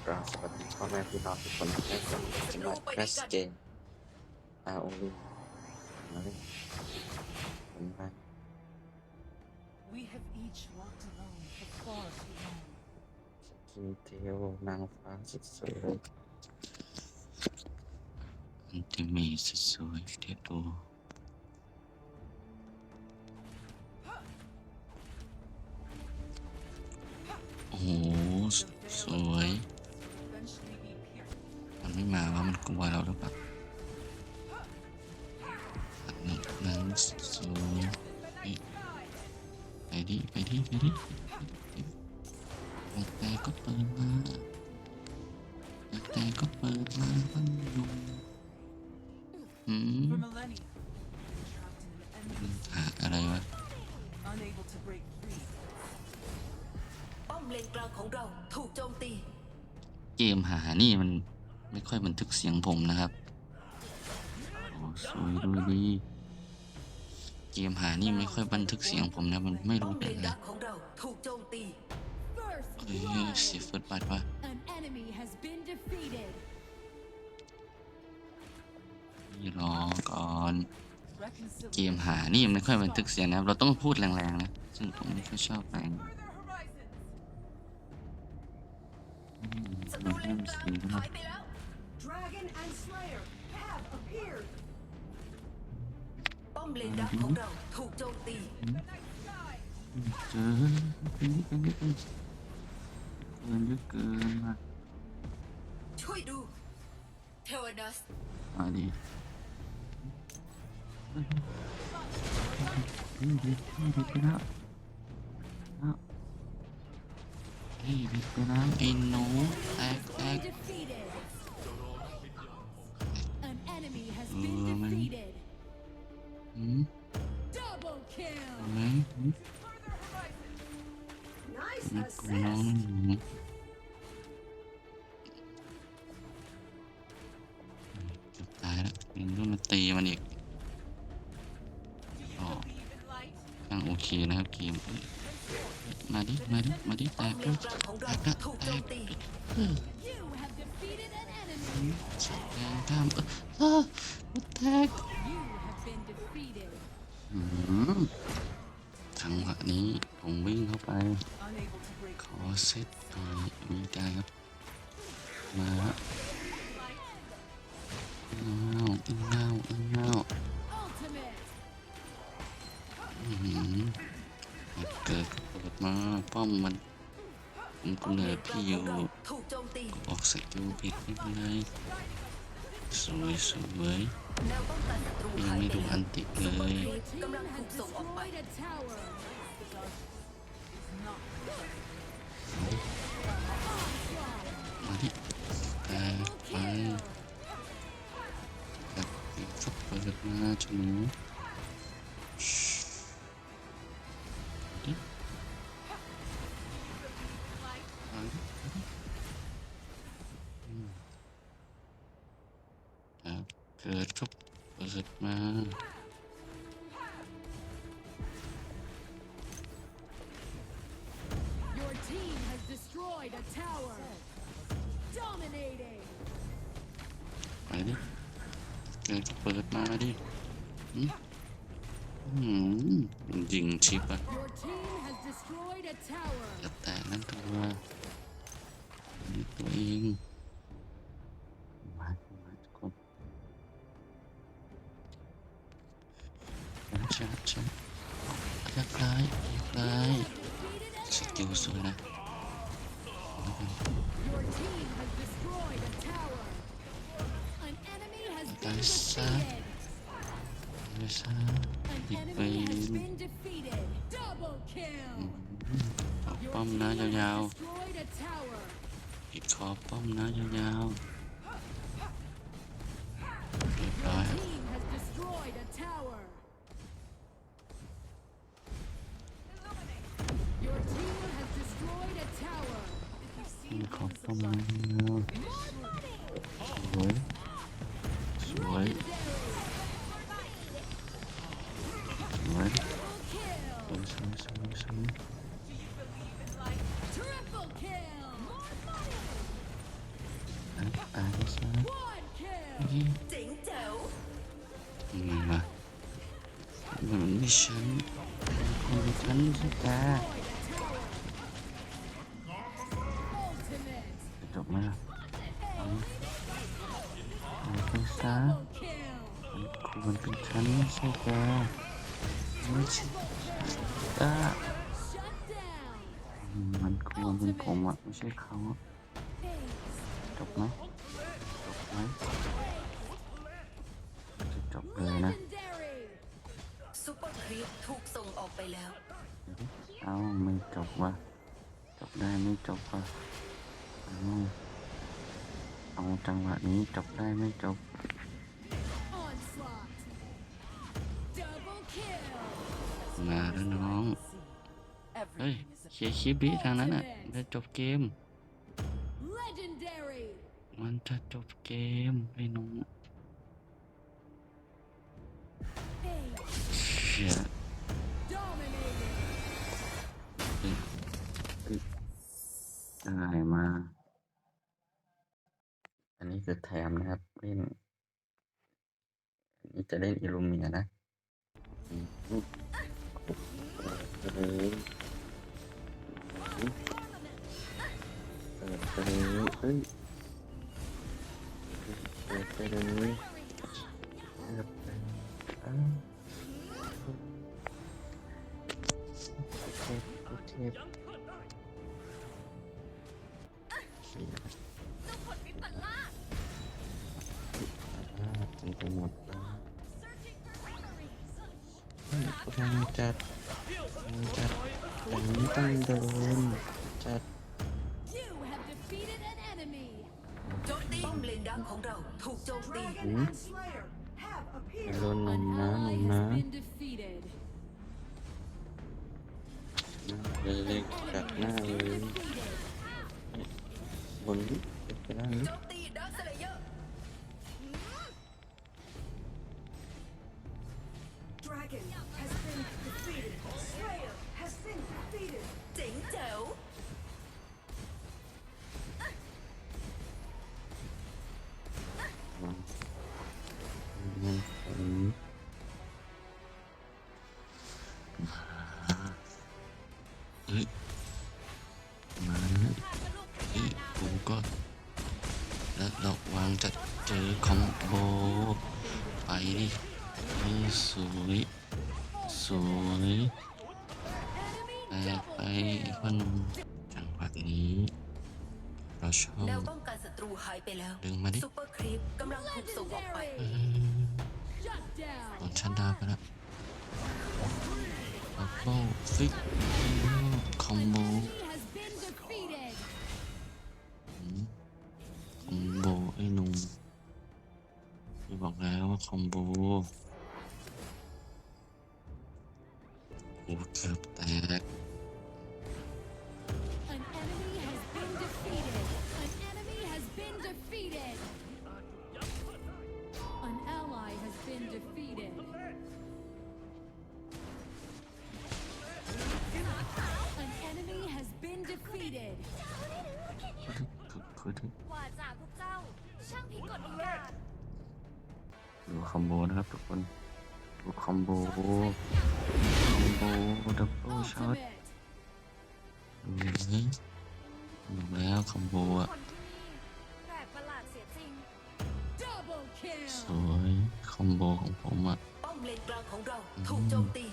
กราบสวัสดีพ่อแม่พี่น้องทุกคนที่ได้รับสมัครแคสเกม ROV มาเล่นผมมา We have each walked alone for far too long. กีเทลนางฟ้าสุดสวย อันติมีสุดสวยเทียตัวโอ้โหสสวย Eventually be pierced. มันไม่มาว่ามันกลัวเราหรือเปล่าอันนั้นนั้นสวยเฮ้ยไปดิไปดิไปดิอยากแต่ก็เปิดมาอยากแต่ก็เปิดมาพันยุงอืมหาอะไรวะป้อมเลนกลางของเราถูกโจมตี เกมหานี่มัน ไม่ค่อยบันทึกเสียงผมนะครับโอ้สวยดูดีเกมหานี่ไม่ค่อยบันทึกเสียงผมนะมันไม่ป้อรู้มเลเป็นนอะไรกลางของเราถูกโจมตีเอ้ยเสียเฟิร์สบัตวะ An enemy has been defeated. นี่รอก่อนเก Reconciliation. มหานี่มันไม่ค่อยบันทึกเสียงนะครับ เราต้องพูดแรงๆนะ ซึ่งผมไม่ค่อยชอบแรง Further horizons. อืมศัตมัรูนเลเริ่นมกลางสีแล้วหานะยไป and Slayer have appeared. Bom lên đá khổng đầu, thủ châu tì. Anh biết, anh biết, anh biết. Anh biết, anh Chui đu. Theodos. À đi. Đi, đi, đi, đi, nào. Đi, đi, đi, nào. Anh nói. ตีมันอีก Do you Oh. believe in light? ยังโอเคนะครับเกมมาดิ มาดิ มาดิแตกแล้วนกแตกแล้วแตกแรงข้ามเออแตกจังหวะนี้ผมวิ่งเข้าไป ขอเซตหน่อยมีได้ครับ มาแล้ว อ้าวอินเน่าอินเน่า Ultimate. อื้อหือเกิดเปิดมาป้อมมันผมกำเนิดพี่อยู่ออกสกิลผิดไม่เป็นไรสวยสวยยังไม่ดูอันติเลยมาดิแต่ไป สับเปิดมาจมูกดิไปดิอืมครับเกิดก็เปิดมา Your team has destroyed a tower. Dominating. ไปดิ เกิดก็เปิดมาดิอืมอืมยิงชิปอะ Your team has destroyed a tower. จะแตกนั่นตัวนี่ตัวเองมามาทุกคนชัดชัดยักร้ายยักร้ายสกิลสวยนะ Melissa. Melissa. Dịp về Bỏ bom nó kill. nhau Dịp khó bom nó cho nhau Rồi Khó bom nó cho nhau ตายซะยังไงวะมันไม่ฉันคนฉันสิกาจบไหมล่ะเอาเอาไปซะมันควรเป็นฉันไม่ใช่แกไม่ใช่กา Shut down. มันควรเป็นผมอะไม่ใช่เขาจบไหม ไหมจะจบเลยนะ Legendary. ซูเปอร์ครีปถูกส่งออกไปแล้ว เอาไม่จบว่ะจบได้ไม่จบว่ะเอาเอาจังหวะนี้จบได้ไม่จบ Onslaught. Double kill. มาแล้วน้อง เฮ้ย Everything is เคลียร์คลิปดิทางนั้นอะจะจบเกม Legendary. มันจะจบเกมไอ้หน้อง Ace. เชี่ย Dominated. ได้มา อันนี้คือแถมนะครับ เล่นอันนี้จะเล่นอิลูเมียนะเออเปิดไปเลยเอ้ยเอ้ย อ่าจนไปหมดแล้วเฮ้ยกำลังจัดกำลังจัดอย่างนี้ต้องเดินจัด luôn mình ná mình ná lên lên đặt na lên bốn cái đó nữa Dragon has been defeated. Slayer has been defeated. Đỉnh chảo. ราวางจะเจอคอมโบ ไปดินี่สวยสวยไปไปพ่อหนุ่มจังหวัดนี้ เราชอแนวบป้องกันศัตรูหายไปแล้วดึงมาดิซูเปอร์ครีปกำลังถูกส่งออกไปเอ Legendary. อ Shut down. โดนชันดาวไปแล้วดับเบิลฟิกคอม An โบ บอกแล้วว่าคอมโบโอ้เกือบแตก An enemy has been defeated. An enemy has been defeated. An ally has been defeated. An enemy has been defeated. คือคือ กว่าจากพวกเจ้า ช่างผิดกฎอีกา ้ว ดูคอมโบนะครับทุกคนดูคอมโบคอมโบดับเบิลช็อต Ultimate. ดูเลยบอกแล้วคอมโบอะคนที่นี่แปลกประหลาดเสียจริง Double ส kill. วยคอมโบของผมอะป้อมเลนกลางของเราถูกโจมตี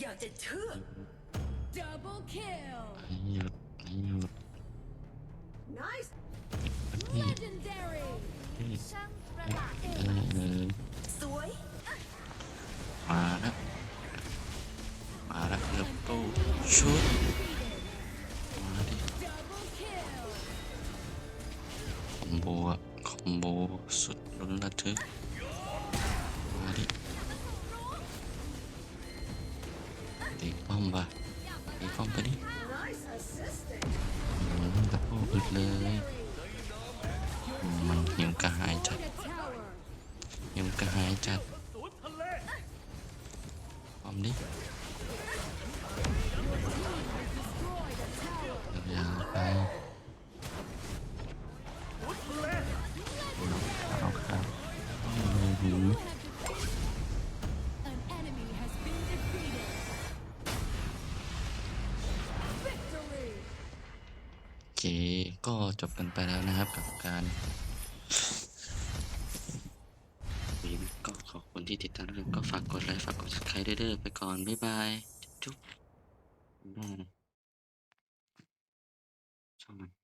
อยากจะเชื่อ Double kill. ไปหยุดไปหยุด Nice. นี่ Legendary. นี่ ช่างประหลาด ได้เลย สวย มาแล้วมาแล้วดับเบิลชุด Defeated. มาดิ Double kill. คอมโบอะคอมโบสุดลุ้นระทึก อมปะไอ้ปอมไปดิตะโพกอึดเลยมันหิวกระหายจัดหิวกระหายจัดป้อมดิ เค ก็จบกันไปแล้วนะครับกับการวีนก็ขอบคุณที่ติดตามกันก็ฝากกดไลค์ฝากกด subscribe ด้วยเด้อไปก่อน บ๊ายบาย จุ๊บได้นะช่องมัน